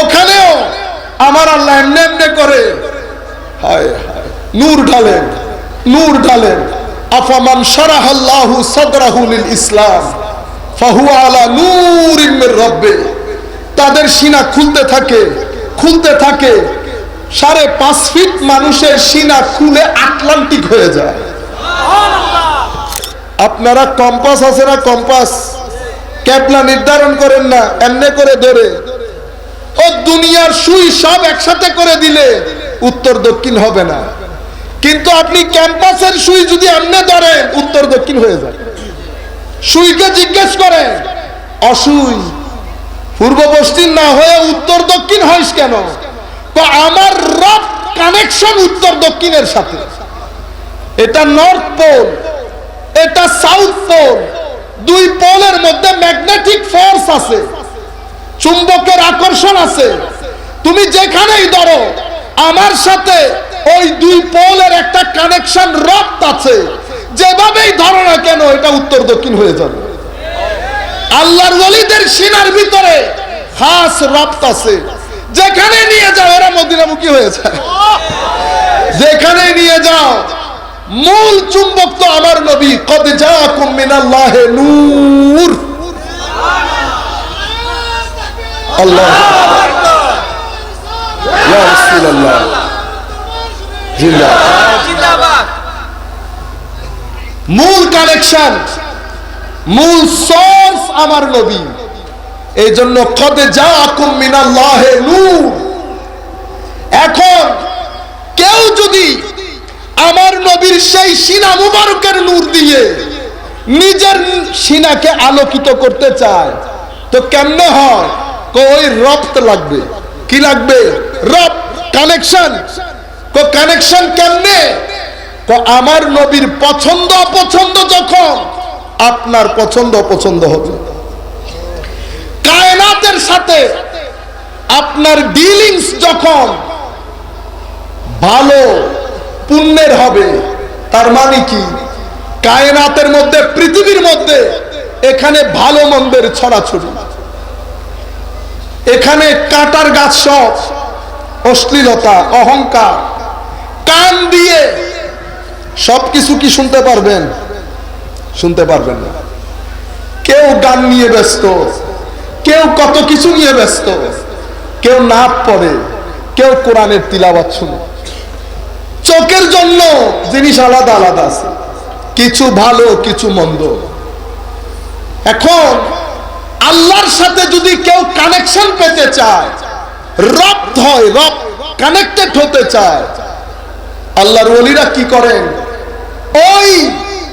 ওখানেও আমার আল্লাহ এমনি করে নূর ঢালেন নূর ঢালেন। আফামান শারাহাল্লাহু সাদরাহু ইসলাম, ফাহুয়া আলা নূরিন মির রাব্বে। তাদের সিনা খুলতে থাকে খুলতে থাকে। সাড়ে পাঁচ ফিট মানুষের সিনা খুলে আটলান্টিক হয়ে যায়। আপনারা কম্পাস আছে না কম্পাস? ক্যাপলা নির্ধারণ করেন না, এমনি করে ধরে। ও দুনিয়ার সুই সব একসাথে করে দিলে উত্তর দক্ষিণ হবে না। কিন্তু আপনি ক্যাম্পাসের সুই যদি এমনি ধরেন, উত্তর দক্ষিণ হয়ে যায়। সুইকে জিজ্ঞেস করেন, অসুই, পূর্ব পশ্চিম না হয়ে উত্তর দক্ষিণ হইস কেন? আমার রব কানেকশন উত্তর দক্ষিণের সাথে। এটা নর্থ পোল এটা সাউথ পোল দুই পোলের মধ্যে ম্যাগনেটিক ফোর্স আছে। চুম্বকের আকর্ষণ আছে। তুমি যেখানেই ধরো, আমার সাথে ওই দুই পোলের একটা কানেকশন রপ্ত আছে। যেভাবেই ধরো না কেন, এটা উত্তর দক্ষিণ হয়ে যাবে। আল্লাহর ওলিদের সিনার ভিতরে খাস রপ্ত আছে। যেখানে নিয়ে যাও, এরা মদিনামুখী হয়ে যায়। যেখানে নিয়ে যাও, মূল চুম্বক তো আমার নবী, কদ জাকুম মিনাল্লাহে নূর। আল্লাহ। মূল কানেকশন মূল সোর্স আমার নবী। এই জন্য কদে যা আকুম নূর। এখন কেউ যদি আমার নবীর সেই সিনা মুবারকের নূর দিয়ে নিজের সিনাকে আলোকিত করতে চায়, তো কেমনে হয়? ওই রপ্ত লাগবে। কি লাগবে? রপ কানেকশন কো কানেকশন কেমনে? কো আমার নবীর পছন্দ অপছন্দ যখন আপনার পছন্দ অপছন্দ হবে। কায়নাতের সাথে আপনার ডিলিংস যখন ভালো, পুণ্যের হবে, তার মানে কি? কায়নাতের মধ্যে, পৃথিবীর মধ্যে এখানে ভালো, মন্দের ছড়াছড়ি। এখানে কাটার গাছ সব, অশ্লীলতা, অহংকার, কান দিয়ে সবকিছু কি শুনতে পারবেন? শুনতে পারবেন না। কেউ গান নিয়ে ব্যস্ত, কেউ কত কিছু নিয়ে ব্যস্ত, কেউ নাপ পড়ে, কেউ কোরআনের তিলাবাত শুনে। চোখের জন্য জিনিস আলাদা আলাদা আছে, কিছু ভালো, কিছু মন্দ। এখন আল্লাহর সাথে যদি কেউ কানেকশন পেতে চায় রব হয় রব কানেক্টেড হতে চায়, আল্লাহর ওলিরা কি করেন? ওই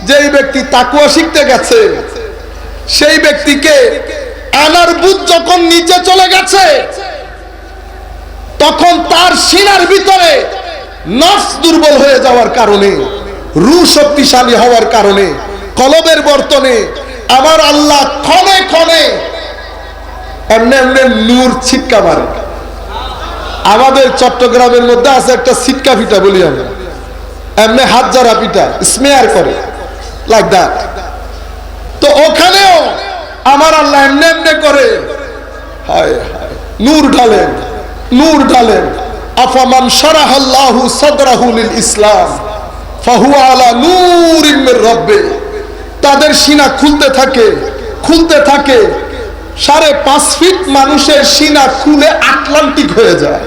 যেই ব্যক্তি তাকুয়া শিখতে গেছে, সেই ব্যক্তিকে আনার বুধ যখন নিচে চলে গেছে, তখন তার সিনার ভিতরে নফস দুর্বল হয়ে যাওয়ার কারণে, রু শক্তিশালী হওয়ার কারণে, কলবের বর্তনে আমার আল্লাহ ক্ষণে ক্ষণে এমনি এমনি নূর ছিটকা মারে। আমাদের চট্টগ্রামের মধ্যে আছে একটা সিটকা পিঠা, বলি আমরা এমনি হাত যারা পিঠা স্মেয়ার করে লাইক দ্যাট তো ওখানেও আমার আল্লাহ এমনি এমনি করে নূর ঢালেন নূর ঢালেন। আফামান শারাহাল্লাহু সাদরাহু লিল ইসলাম, ফাহুয়া আলা মির রাব্বে। তাদের সিনা খুলতে থাকে খুলতে থাকে সাড়ে পাঁচ ফিট মানুষের সিনা খুলে আটলান্টিক হয়ে যায়।